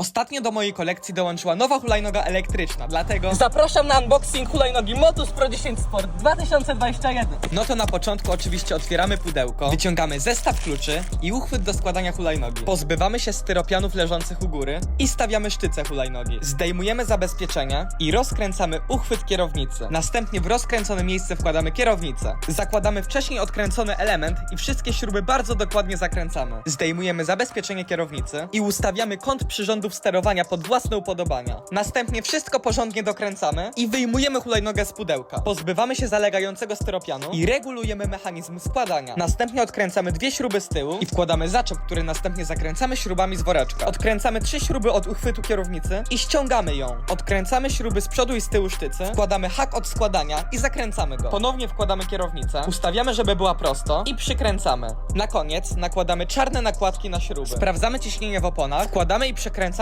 Ostatnio do mojej kolekcji dołączyła nowa hulajnoga elektryczna, dlatego... Zapraszam na unboxing hulajnogi Motus Pro 10 Sport 2021. No to na początku oczywiście otwieramy pudełko, wyciągamy zestaw kluczy i uchwyt do składania hulajnogi. Pozbywamy się styropianów leżących u góry i stawiamy sztyce hulajnogi. Zdejmujemy zabezpieczenia i rozkręcamy uchwyt kierownicy. Następnie w rozkręcone miejsce wkładamy kierownicę. Zakładamy wcześniej odkręcony element i wszystkie śruby bardzo dokładnie zakręcamy. Zdejmujemy zabezpieczenie kierownicy i ustawiamy kąt sterowania pod własne upodobania. Następnie wszystko porządnie dokręcamy i wyjmujemy hulajnogę z pudełka. Pozbywamy się zalegającego styropianu i regulujemy mechanizm składania. Następnie odkręcamy dwie śruby z tyłu i wkładamy zaczep, który następnie zakręcamy śrubami z woreczka. Odkręcamy trzy śruby od uchwytu kierownicy i ściągamy ją. Odkręcamy śruby z przodu i z tyłu sztycy, wkładamy hak od składania i zakręcamy go. Ponownie wkładamy kierownicę, ustawiamy, żeby była prosto i przykręcamy. Na koniec nakładamy czarne nakładki na śruby. Sprawdzamy ciśnienie w oponach, wkładamy i przekręcamy